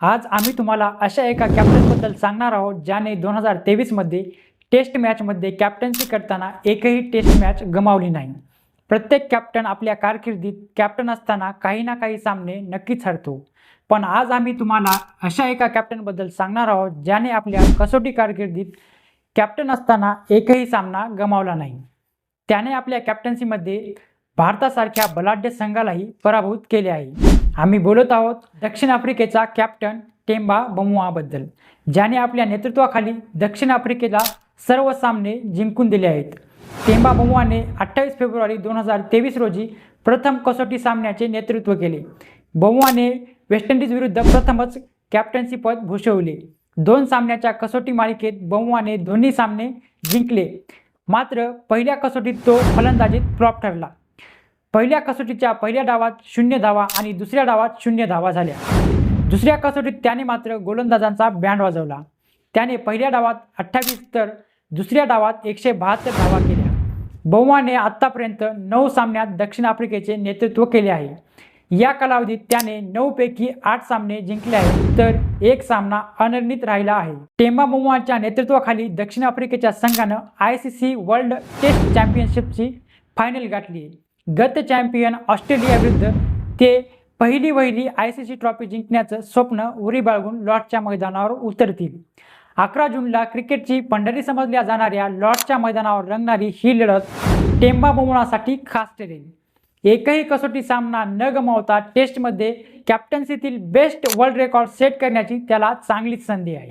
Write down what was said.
आज आम्ही तुम्हाला अशा एका कॅप्टनबद्दल सांगणार आहोत ज्याने दोन हजार तेवीसमध्ये टेस्ट मॅचमध्ये कॅप्टन्सी करताना एकही टेस्ट मॅच गमावली नाही. प्रत्येक कॅप्टन आपल्या कारकिर्दीत कॅप्टन असताना काही ना काही सामने नक्कीच हरतो. पण आज आम्ही तुम्हाला अशा एका कॅप्टनबद्दल सांगणार आहोत ज्याने आपल्या कसोटी कारकिर्दीत कॅप्टन असताना एकही सामना गमावला नाही. त्याने आपल्या कॅप्टन्सीमध्ये भारतासारख्या बलाढ्य संघालाही पराभूत केले आहे. आम्ही बोलत आहोत दक्षिण आफ्रिकेचा कॅप्टन टेम्बा बमुआबद्दल ज्याने आपल्या नेतृत्वाखाली दक्षिण आफ्रिकेला सर्व सामने जिंकून दिले आहेत. टेम्बा बमुआने अठ्ठावीस फेब्रुवारी दोन हजार तेवीस रोजी प्रथम कसोटी सामन्याचे नेतृत्व केले. बमुआने वेस्ट इंडिजविरुद्ध विरुद्ध प्रथमच कॅप्टन्सीपद भूषवले. दोन सामन्याच्या कसोटी मालिकेत बमुआने दोन्ही सामने जिंकले. मात्र पहिल्या कसोटीत तो फलंदाजीत फ्लॉप ठरला. पहिल्या कसोटीच्या पहिल्या डावात शून्य धावा आणि दुसऱ्या डावात शून्य धावा झाल्या. दुसऱ्या कसोटीत त्याने मात्र गोलंदाजांचा बँड वाजवला. त्याने पहिल्या डावात अठ्ठावीस तर दुसऱ्या डावात एकशे बहात्तर धावा केल्या. बौमाने आत्तापर्यंत नऊ सामन्यात दक्षिण आफ्रिकेचे नेतृत्व केले आहे. या कालावधीत त्याने नऊपैकी आठ सामने जिंकले आहेत तर एक सामना अनिर्णित राहिला आहे. टेम्बा बोमाच्या नेतृत्वाखाली दक्षिण आफ्रिकेच्या संघानं I C C world test चॅम्पियनशिपची final गाठली आहे. गत चॅम्पियन ऑस्ट्रेलियाविरुद्ध ते पहिली वहिली आय सी सी ट्रॉफी जिंकण्याचं स्वप्न उरी बाळगून लॉर्डच्या मैदानावर उतरतील. अकरा जूनला क्रिकेटची पंढरी समजल्या जाणाऱ्या लॉर्डच्या मैदानावर रंगणारी ही लढत टेंबा बोमणासाठी खास ठरेल. एकही कसोटी सामना न गमावता टेस्टमध्ये कॅप्टन्सीतील बेस्ट वर्ल्ड रेकॉर्ड सेट करण्याची त्याला चांगलीच संधी आहे.